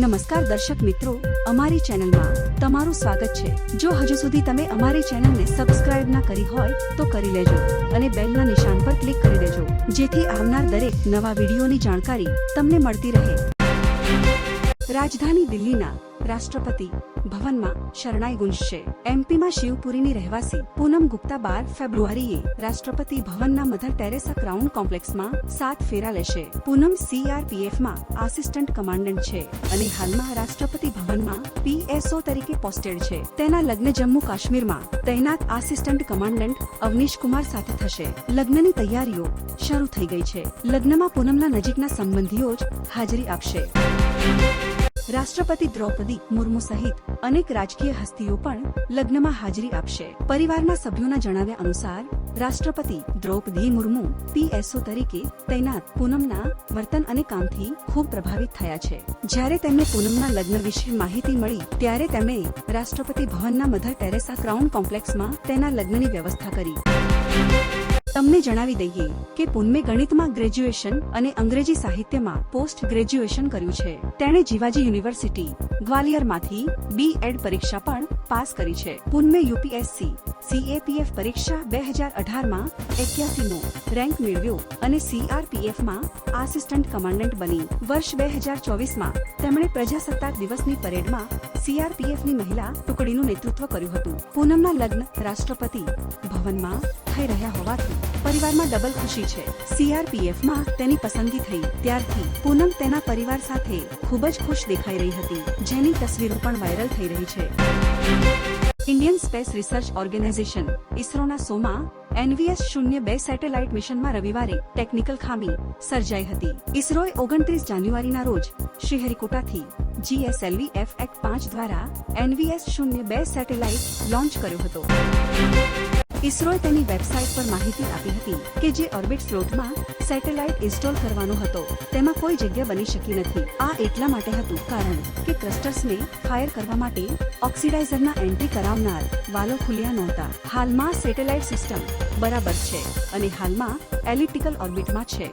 નમસ્કાર દર્શક મિત્રો, અમારી ચેનલમાં તમારું સ્વાગત છે. જો હજુ સુધી તમે અમારી ચેનલને સબસ્ક્રાઇબ ના કરી હોય, તો કરી લેજો અને બેલના નિશાન પર ક્લિક કરી દેજો, જેથી આવનાર દરેક નવા વિડીયોની જાણકારી તમને મળતી રહે. રાજધાની દિલ્હીના રાષ્ટ્રપતિ ભવનમાં શરણાઈ ગુંજશે. એમપીમાં શિવપુરીની રહેવાસી પૂનમ ગુપ્તા બાર ફેબ્રુઆરીએ રાષ્ટ્રપતિ ભવનના મધર ટેરેસા ક્રાઉન કોમ્પ્લેક્સમાં સાત ફેરા લેશે. પૂનમ સીઆરપીએફમાં આસિસ્ટન્ટ કમાન્ડન્ટ છે અને હાલમાં રાષ્ટ્રપતિ ભવનમાં પીએસઓ તરીકે પોસ્ટેડ છે. તેના લગ્ન જમ્મુ કાશ્મીરમાં તૈનાત આસિસ્ટન્ટ કમાન્ડન્ટ અવનીશ કુમાર સાથે થશે. લગ્નની તૈયારીઓ શરૂ થઈ ગઈ છે. લગ્નમાં પૂનમના નજીકના સંબંધીઓ જ હાજરી આપશે. રાષ્ટ્રપતિ દ્રૌપદી મુર્મુ સહિત અનેક રાજકીય હસ્તીઓ પણ લગ્નમાં હાજરી આપશે. પરિવારના સભ્યોના જણાવ્યા અનુસાર, રાષ્ટ્રપતિ દ્રૌપદી મુર્મુ પીએસઓ તરીકે તૈનાત પૂનમના વર્તન અને કામથી ખૂબ પ્રભાવિત થયા છે. જ્યારે તેમને પૂનમના લગ્ન વિશે માહિતી મળી, ત્યારે તેમણે રાષ્ટ્રપતિ ભવનના મધર ટેરેસા ક્રાઉન કોમ્પ્લેક્સમાં તેના લગ્નની વ્યવસ્થા કરી. તમને જણાવી દઈએ કે પુનમે ગણિતમાં ગ્રેજ્યુએશન અને અંગ્રેજી સાહિત્યમાં પોસ્ટ ગ્રેજ્યુએશન કર્યું છે. તેણે જીવાજી યુનિવર્સિટી, ગ્વાલિયરમાંથી બી એડ પરીક્ષા પણ પાસ કરી છે. પુનમે યુપીએસસી સીએપીએફ પરીક્ષા બે હજાર અઢારમાં એક્યાસી નો રેન્ક મેળવ્યો અને સીઆરપીએફમાં આસિસ્ટન્ટ કમાન્ડન્ટ બની. વર્ષ બે હજાર ચોવીસમાં તેમણે પ્રજાસત્તાક દિવસની પરેડમાં સીઆરપીએફની મહિલા ટુકડીનું નેતૃત્વ કર્યું હતું. પૂનમના લગ્ન રાષ્ટ્રપતિ ભવનમાં થઈ રહ્યા પરિવારમાં ડબલ ખુશી છે. સીઆરપીએફમાં તેની પસંદગી થઈ. ત્યારથી પૂનમ તેના પરિવાર સાથે ખૂબ જ ખુશ દેખાઈ રહી હતી. જેની તસવીરો પણ વાયરલ થઈ રહી છે. ઇન્ડિયન સ્પેસ રિસર્ચ ઓર્ગેનાઇઝેશન, ઇસરોના સોમાં એનવીએસ શૂન્ય બે સેટેલાઇટ મિશનમાં રવિવારે ટેકનિકલ ખામી સર્જાઈ હતી. ઇસરોએ ઓગણત્રીસ જાન્યુઆરીના રોજ શ્રીહરિકોટાથી જીએસએલવી એફ એક પાંચ દ્વારા એનવીએસ શૂન્ય બે સેટેલાઇટ લોન્ચ કર્યો હતો. ઇસરોએ તેની વેબસાઇટ પર માહિતી આપી હતી કે જે ઓર્બિટ સ્લોટમાં સેટેલાઇટ ઇન્સ્ટોલ કરવાનો હતો, તેમાં કોઈ જગ્યા બની શકી નથી. આ એટલા માટે હતું કારણ કે ક્લસ્ટર્સને ફાયર કરવા માટે ઓક્સિડાઇઝરના એન્ટ્રી કરાવનાર વાલો ખુલ્યા નહોતા. હાલમાં સેટેલાઇટ સિસ્ટમ બરાબર છે અને હાલમાં એલિપ્ટિકલ ઓર્બિટમાં છે.